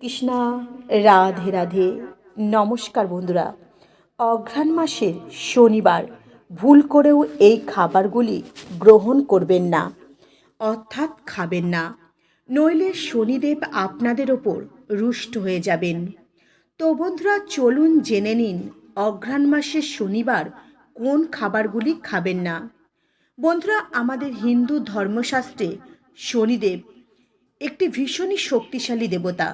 কৃষ্ণা রাধে রাধে। নমস্কার বন্ধুরা। অঘ্রাণ মাসের শনিবার, ভুল করেও এই খাবারগুলি গ্রহণ করবেন না, অর্থাৎ খাবেন না। নইলে শনিদেব আপনাদের ওপর রুষ্ট হয়ে যাবেন। তো বন্ধুরা, চলুন জেনে নিন অঘ্রাণ মাসের শনিবার কোন খাবারগুলি খাবেন না। বন্ধুরা, আমাদের হিন্দু ধর্মশাস্ত্রে শনিদেব একটি ভীষণই শক্তিশালী দেবতা।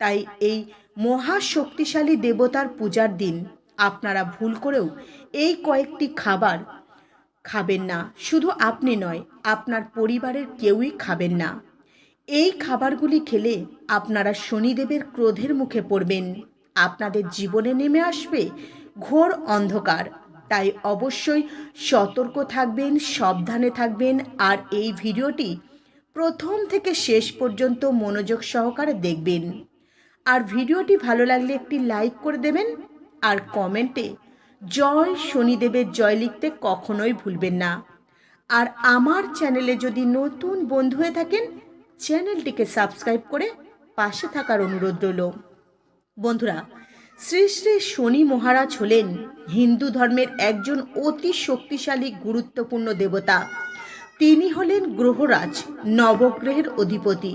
তাই এই মহা শক্তিশালী দেবতার পূজার দিন আপনারা ভুল করেও এই কয়েকটি খাবার খাবেন না। শুধু আপনি নয়, আপনার পরিবারের কেউই খাবেন না। এই খাবারগুলি খেলে আপনারা শনিদেবের ক্রোধের মুখে পড়বেন। আপনাদের জীবনে নেমে আসবে ঘোর অন্ধকার। তাই অবশ্যই সতর্ক থাকবেন, সাবধানে থাকবেন আর এই ভিডিওটি প্রথম থেকে শেষ পর্যন্ত মনোযোগ সহকারে দেখবেন। আর ভিডিওটি ভালো লাগলে একটি লাইক করে দেবেন আর কমেন্টে জয় শনিদেবের জয় লিখতে কখনোই ভুলবেন না। আর আমার চ্যানেলে যদি নতুন বন্ধু হয়ে থাকেন, চ্যানেলটিকে সাবস্ক্রাইব করে পাশে থাকার অনুরোধ রইল। বন্ধুরা, শ্রী শ্রী শনি মহারাজ হলেন হিন্দু ধর্মের একজন অতি শক্তিশালী, গুরুত্বপূর্ণ দেবতা। তিনি হলেন গ্রহরাজ, নবগ্রহের অধিপতি।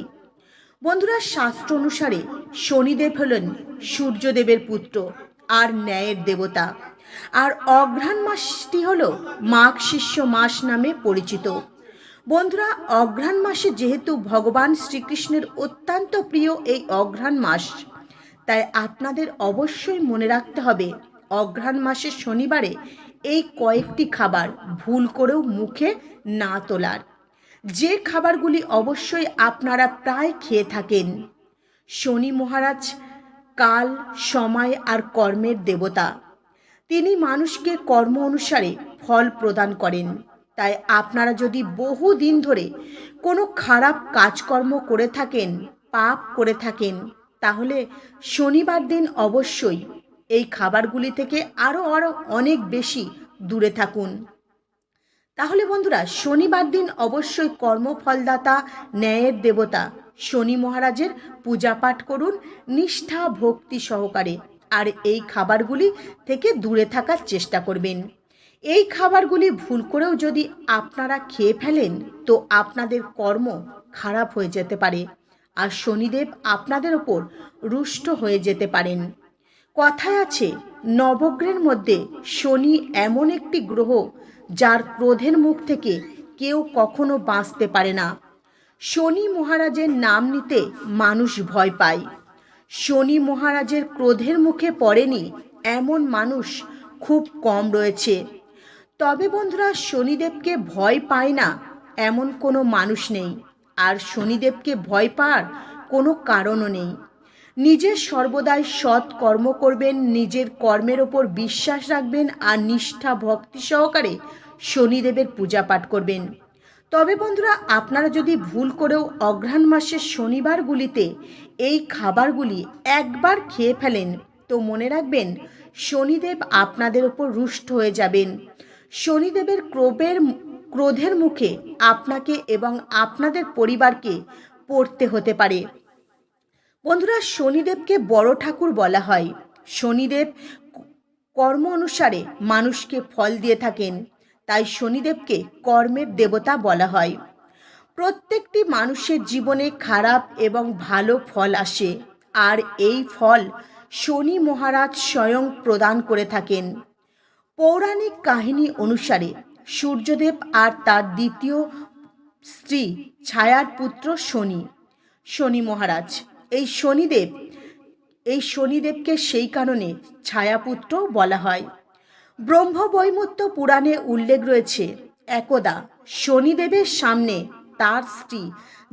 বন্ধুরা, শাস্ত্র অনুসারে শনিদেব হলেন সূর্যদেবের পুত্র আর ন্যায়ের দেবতা। আর অঘ্রাণ মাসটি হল মাঘ শিষ্য মাস নামে পরিচিত। বন্ধুরা, অঘ্রাণ মাসে যেহেতু ভগবান শ্রীকৃষ্ণের অত্যন্ত প্রিয় এই অঘ্রাণ মাস, তাই আপনাদের অবশ্যই মনে রাখতে হবে, অঘ্রাণ মাসের শনিবারে এই কয়েকটি খাবার ভুল করেও মুখে না তোলার। যে খাবারগুলি অবশ্যই আপনারা প্রায় খেয়ে থাকেন। শনি মহারাজ কাল, সময় আর কর্মের দেবতা। তিনি মানুষকে কর্ম অনুসারে ফল প্রদান করেন। তাই আপনারা যদি বহু দিন ধরে কোনো খারাপ কাজকর্ম করে থাকেন, পাপ করে থাকেন, তাহলে শনিবার দিন অবশ্যই এই খাবারগুলি থেকে আরও আরও অনেক বেশি দূরে থাকুন। তাহলে বন্ধুরা, শনিবার দিন অবশ্যই কর্মফলদাতা, ন্যায়ের দেবতা। শনি মহারাজের পূজা পাঠ করুন, নিষ্ঠা, ভক্তি সহকারে। আর এই খাবারগুলি থেকে দূরে থাকার চেষ্টা করবেন। এই খাবারগুলি ভুল করেও যদি আপনারা খেয়ে ফেলেন, তো আপনাদের কর্ম খারাপ হয়ে যেতে পারে। আর শনিদেব আপনাদের ওপর রুষ্ট হয়ে যেতে পারেন। কথায় আছে, নবগ্রহের মধ্যে শনি এমন একটি গ্রহ যার ক্রোধের মুখ থেকে কেউ কখনো বাঁচতে পারে না। শনি মহারাজের নাম নিতে মানুষ ভয় পায়। শনি মহারাজের ক্রোধের মুখে পড়েনি এমন মানুষ খুব কম রয়েছে। তবে বন্ধুরা, শনিদেবকে ভয় পায় না এমন কোনো মানুষ নেই। আর শনিদেবকে ভয় পাওয়ার কোনো কারণও নেই। নিজের সর্বদাই সৎ কর্ম করবেন, নিজের কর্মের ওপর বিশ্বাস রাখবেন আর নিষ্ঠা, ভক্তি সহকারে শনিদেবের পূজা পাঠ করবেন। তবে বন্ধুরা, আপনারা যদি ভুল করেও অঘ্রাণ মাসের শনিবারগুলিতে এই খাবারগুলি একবার খেয়ে ফেলেন, তো মনে রাখবেন শনিদেব আপনাদের ওপর রুষ্ট হয়ে যাবেন। শনিদেবের ক্রোবের ক্রোধের মুখে আপনাকে এবং আপনাদের পরিবারকে পড়তে হতে পারে। বন্ধুরা শনিদেবকে বড় ঠাকুর বলা হয়। শনিদেব কর্ম অনুসারে মানুষকে ফল দিয়ে থাকেন। তাই শনিদেবকে কর্মের দেবতা বলা হয়। প্রত্যেকটি মানুষের জীবনে খারাপ এবং ভালো ফল আসে। আর এই ফল শনি মহারাজ স্বয়ং প্রদান করে থাকেন। পৌরাণিক কাহিনী অনুসারে সূর্যদেব আর তার দ্বিতীয় স্ত্রী ছায়ার পুত্র শনি। শনি মহারাজ এই শনিদেব, এই শনিদেবকে সেই কারণে ছায়াপুত্র বলা হয়। ব্রহ্মবৈমত্য পুরাণে উল্লেখ রয়েছে, একদা শনিদেবের সামনে তার স্ত্রী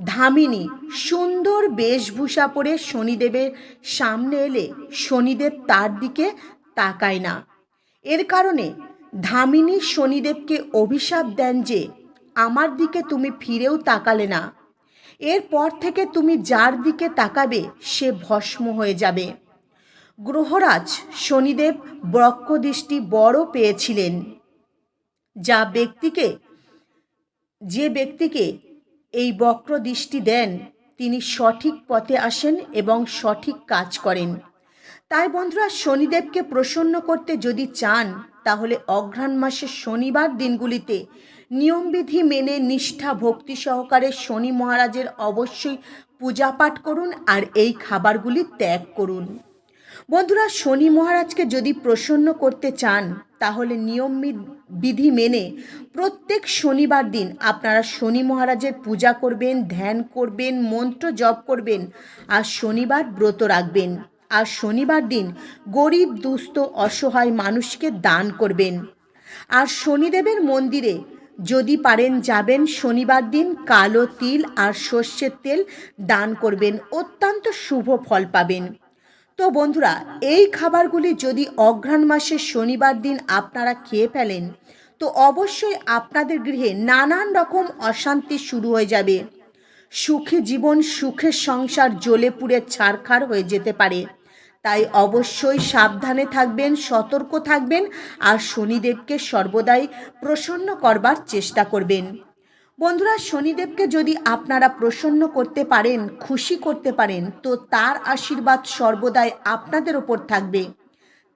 ধামিনী সুন্দর বেশভূষা পরে শনিদেবের সামনে এলে শনিদেব তার দিকে তাকায় না। এর কারণে ধামিনী শনিদেবকে অভিশাপ দেন যে, আমার দিকে তুমি ফিরেও তাকালে না। এরপর থেকে তুমি যার দিকে তাকাবে, সে ভস্ম হয়ে যাবে। গ্রহরাজ শনিদেব বক্রদৃষ্টি বড় পেয়েছিলেন। যা ব্যক্তিকে, যে ব্যক্তিকে এই বক্র দৃষ্টি দেন, তিনি সঠিক পথে আসেন এবং সঠিক কাজ করেন। তাই বন্ধুরা, শনিদেবকে প্রসন্ন করতে যদি চান, তাহলে অঘ্রাণ মাসের শনিবার দিনগুলিতে নিয়মবিধি মেনে নিষ্ঠা, ভক্তি সহকারে শনি মহারাজের অবশ্যই পূজা পাঠ করুন আর এই খাবারগুলি ত্যাগ করুন। বন্ধুরা, শনি মহারাজকে যদি প্রসন্ন করতে চান, তাহলে নিয়ম বিধি মেনে প্রত্যেক শনিবার দিন আপনারা শনি মহারাজের পূজা করবেন, ধ্যান করবেন, মন্ত্র জপ করবেন আর শনিবার ব্রত রাখবেন। আর শনিবার দিন গরিব, দুস্থ, অসহায় মানুষকে দান করবেন। আর শনিদেবের মন্দিরে যদি পারেন যাবেন, শনিবার দিন কালো তিল আর সর্ষের তেল দান করবেন, অত্যন্ত শুভ ফল পাবেন। তো বন্ধুরা, এই খাবারগুলি যদি অঘ্রাণ মাসের শনিবার দিন আপনারা খেয়ে ফেলেন, তো অবশ্যই আপনাদের গৃহে নানান রকম অশান্তি শুরু হয়ে যাবে। সুখী জীবন, সুখের সংসার জ্বলে পুড়ে ছারখার হয়ে যেতে পারে। তাই অবশ্যই সাবধানে থাকবেন, সতর্ক থাকবেন আর শনিদেবকে সর্বদাই প্রসন্ন করবার চেষ্টা করবেন। বন্ধুরা, শনিদেবকে যদি আপনারা প্রসন্ন করতে পারেন, খুশি করতে পারেন, তো তার আশীর্বাদ সর্বদাই আপনাদের ওপর থাকবে।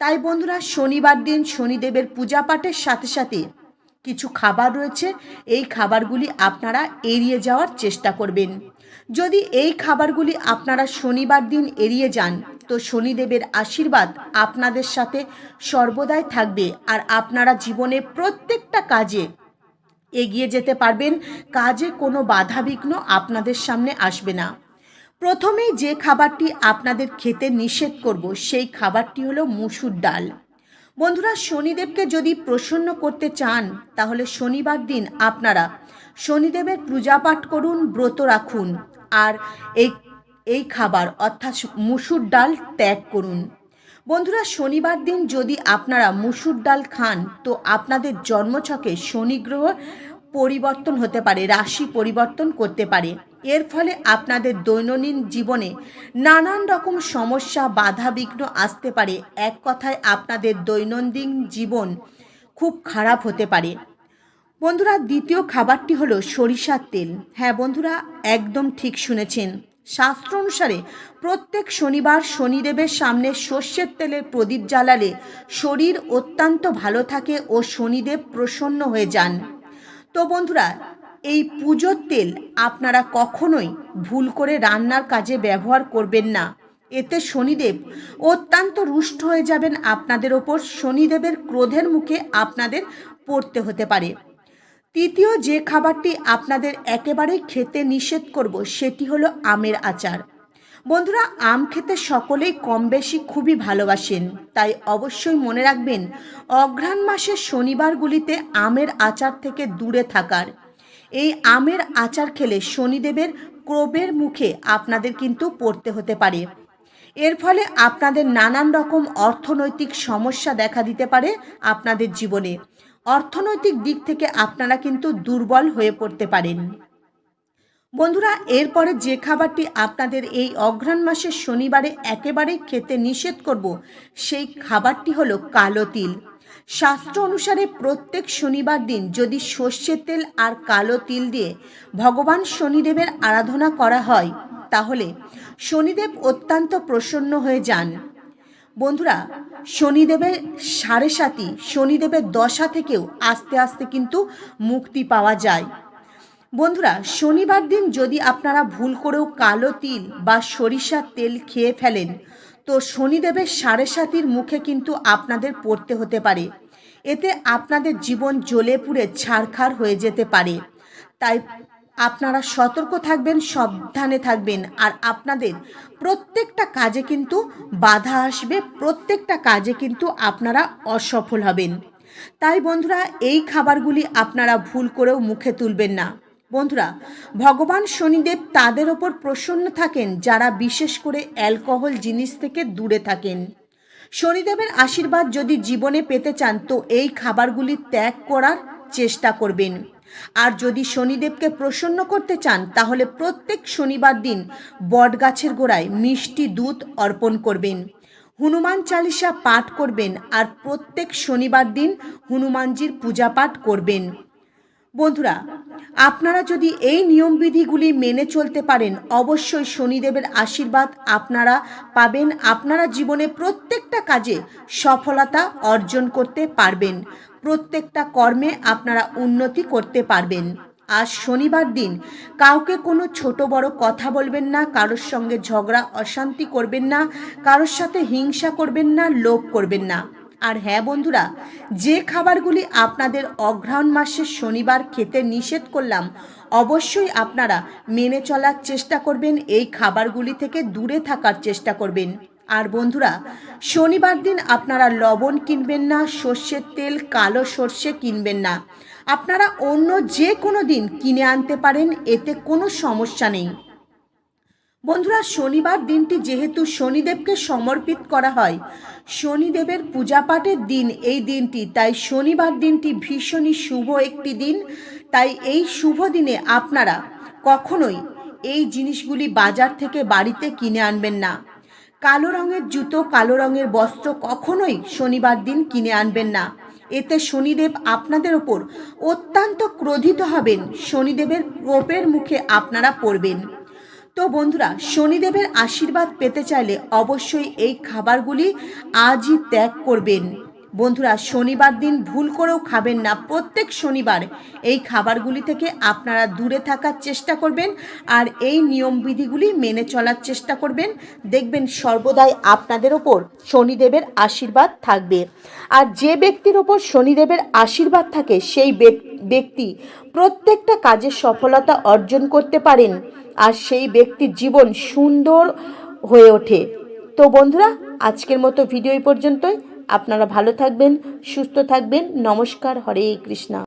তাই বন্ধুরা, শনিবার দিন শনিদেবের পূজা পাঠের সাথে সাথে কিছু খাবার রয়েছে, এই খাবারগুলি আপনারা এড়িয়ে যাওয়ার চেষ্টা করবেন। যদি এই খাবারগুলি আপনারা শনিবার দিন এড়িয়ে যান তো শনিদেবের আশীর্বাদ আপনাদের সাথে সর্বদাই থাকবে আর আপনারা জীবনে প্রত্যেকটা কাজে এগিয়ে যেতে পারবেন, কাজে কোনো বাধাবিঘ্ন আপনাদের সামনে আসবে না। প্রথমেই যে খাবারটি আপনাদের খেতে নিষেধ করব, সেই খাবারটি হলো মুসুর ডাল। বন্ধুরা, শনিদেবকে যদি প্রসন্ন করতে চান, তাহলে শনিবার দিন আপনারা শনিদেবের পূজা পাঠ করুন, ব্রত রাখুন। আর এই এই খাবার, অর্থাৎ মুসুর ডাল, ত্যাগ করুন। বন্ধুরা, শনিবার দিন যদি আপনারা মুসুর ডাল খান, তো আপনাদের জন্মছকে শনি গ্রহ পরিবর্তন হতে পারে, রাশি পরিবর্তন করতে পারে। এর ফলে আপনাদের দৈনন্দিন জীবনে নানান রকম সমস্যা, বাধা বিঘ্ন আসতে পারে। এক কথায়, আপনাদের দৈনন্দিন জীবন খুব খারাপ হতে পারে। বন্ধুরা, দ্বিতীয় খাবারটি হলো সরিষার তেল। হ্যাঁ বন্ধুরা, একদম ঠিক শুনেছেন। শাস্ত্র অনুসারে প্রত্যেক শনিবার শনিদেবের সামনে সর্ষের তেলের প্রদীপ জ্বালালে শরীর অত্যন্ত ভালো থাকে ও শনিদেব প্রসন্ন হয়ে যান। তো বন্ধুরা, এই পুজোর তেল আপনারা কখনোই ভুল করে রান্নার কাজে ব্যবহার করবেন না। এতে শনিদেব অত্যন্ত রুষ্ট হয়ে যাবেন আপনাদের ওপর, শনিদেবের ক্রোধের মুখে আপনাদের পড়তে হতে পারে। তৃতীয় যে খাবারটি আপনাদের একেবারে খেতে নিষেধ করব, সেটি হলো আমের আচার। বন্ধুরা, আম খেতে সকলেই কম বেশি খুবই ভালোবাসেন, তাই অবশ্যই মনে রাখবেন, অঘ্রাণ মাসের শনিবারগুলিতে আমের আচার থেকে দূরে থাকার। এই আমের আচার খেলে শনিদেবের ক্রোবের মুখে আপনাদের কিন্তু পড়তে হতে পারে। এর ফলে আপনাদের নানান রকম অর্থনৈতিক সমস্যা দেখা দিতে পারে আপনাদের জীবনে। অর্থনৈতিক দিক থেকে আপনারা কিন্তু দুর্বল হয়ে পড়তে পারেন। বন্ধুরা, এরপরে যে খাবারটি আপনাদের এই অঘ্রাণ মাসের শনিবারে একেবারেই খেতে নিষেধ করব, সেই খাবারটি হলো কালো তিল। শাস্ত্র অনুসারে প্রত্যেক শনিবার দিন যদি সর্ষের তেল আর কালো তিল দিয়ে ভগবান শনিদেবের আরাধনা করা হয়, তাহলে শনিদেব অত্যন্ত প্রসন্ন হয়ে যান। বন্ধুরা, শনিদেবের সাড়ে সাতি শনিদেবের দশা থেকেও আস্তে আস্তে কিন্তু মুক্তি পাওয়া যায়। বন্ধুরা, শনিবার দিন যদি আপনারা ভুল করেও কালো তিল বা সরিষার তেল খেয়ে ফেলেন, তো শনিদেবের সাড়ে সাতির মুখে কিন্তু আপনাদের পড়তে হতে পারে। এতে আপনাদের জীবন জ্বলে পুড়ে ছারখার হয়ে যেতে পারে। তাই আপনারা সতর্ক থাকবেন, সাবধানে থাকবেন। আর আপনাদের প্রত্যেকটা কাজে কিন্তু বাধা আসবে, প্রত্যেকটা কাজে কিন্তু আপনারা অসফল হবেন। তাই বন্ধুরা, এই খাবারগুলি আপনারা ভুল করেও মুখে তুলবেন না। বন্ধুরা, ভগবান শনিদেব তাদের ওপর প্রসন্ন থাকেন, যারা বিশেষ করে অ্যালকোহল জিনিস থেকে দূরে থাকেন। শনিদেবের আশীর্বাদ যদি জীবনে পেতে চান, তো এই খাবারগুলি ত্যাগ করার চেষ্টা করবেন। আর যদি শনিদেবকে প্রসন্ন করতে চান, তাহলে প্রত্যেক শনিবার দিন বটগাছের গোড়ায় মিষ্টি দুধ অর্পণ করবেন। হনুমান চালিসা পাঠ করবেন আর প্রত্যেক শনিবার দিন হনুমানজির পূজা পাঠ করবেন। বন্ধুরা, আপনারা যদি এই নিয়মবিধিগুলি মেনে চলতে পারেন, অবশ্যই শনিদেবের আশীর্বাদ আপনারা পাবেন। আপনারা জীবনে প্রত্যেকটা কাজে সফলতা অর্জন করতে পারবেন। প্রত্যেকটা কর্মে আপনারা উন্নতি করতে পারবেন। আজ শনিবার দিন, কাউকে কোনো ছোট বড় কথা বলবেন না, কারোর সঙ্গে ঝগড়া, অশান্তি করবেন না, কারোর সাথে হিংসা করবেন না, লোভ করবেন না। আর হ্যাঁ বন্ধুরা, যে খাবারগুলি আপনাদের অঘ্রাণ মাসের শনিবার খেতে নিষেধ করলাম, অবশ্যই আপনারা মেনে চলার চেষ্টা করবেন, এই খাবারগুলি থেকে দূরে থাকার চেষ্টা করবেন। আর বন্ধুরা, শনিবার দিন আপনারা লবণ কিনবেন না, সর্ষের তেল, কালো সর্ষে কিনবেন না। আপনারা অন্য যে কোনো দিন কিনে আনতে পারেন, এতে কোনো সমস্যা নেই। বন্ধুরা, শনিবার দিনটি যেহেতু শনিদেবকে সমর্পিত করা হয়, শনিদেবের পূজা পাঠের দিন এই দিনটি। তাই শনিবার দিনটি ভীষণই শুভ একটি দিন। তাই এই শুভ দিনে আপনারা কখনোই এই জিনিসগুলি বাজার থেকে বাড়িতে কিনে আনবেন না। কালো রঙের জুতো, কালো রঙের বস্ত্র কখনোই শনিবার দিন কিনে আনবেন না। এতে শনিদেব আপনাদের ওপর অত্যন্ত ক্রোধিত হবেন। শনিদেবের কোপের মুখে আপনারা পড়বেন। তো বন্ধুরা, শনিদেবের আশীর্বাদ পেতে চাইলে অবশ্যই এই খাবারগুলি আজই ত্যাগ করবেন। বন্ধুরা, শনিবার দিন ভুল করেও খাবেন না। প্রত্যেক শনিবার এই খাবারগুলি থেকে আপনারা দূরে থাকার চেষ্টা করবেন আর এই নিয়মবিধিগুলি মেনে চলার চেষ্টা করবেন। দেখবেন সর্বদাই আপনাদের ওপর শনিদেবের আশীর্বাদ থাকবে। আর যে ব্যক্তির ওপর শনিদেবের আশীর্বাদ থাকে, সেই ব্যক- ব্যক্তি প্রত্যেকটা কাজে সফলতা অর্জন করতে পারেন। আর সেই ব্যক্তির জীবন সুন্দর হয়ে ওঠে। তো বন্ধুরা, আজকের মতো ভিডিও এই পর্যন্তই। আপনারা ভালো থাকবেন, সুস্থ থাকবেন। নমস্কার, হরে কৃষ্ণা।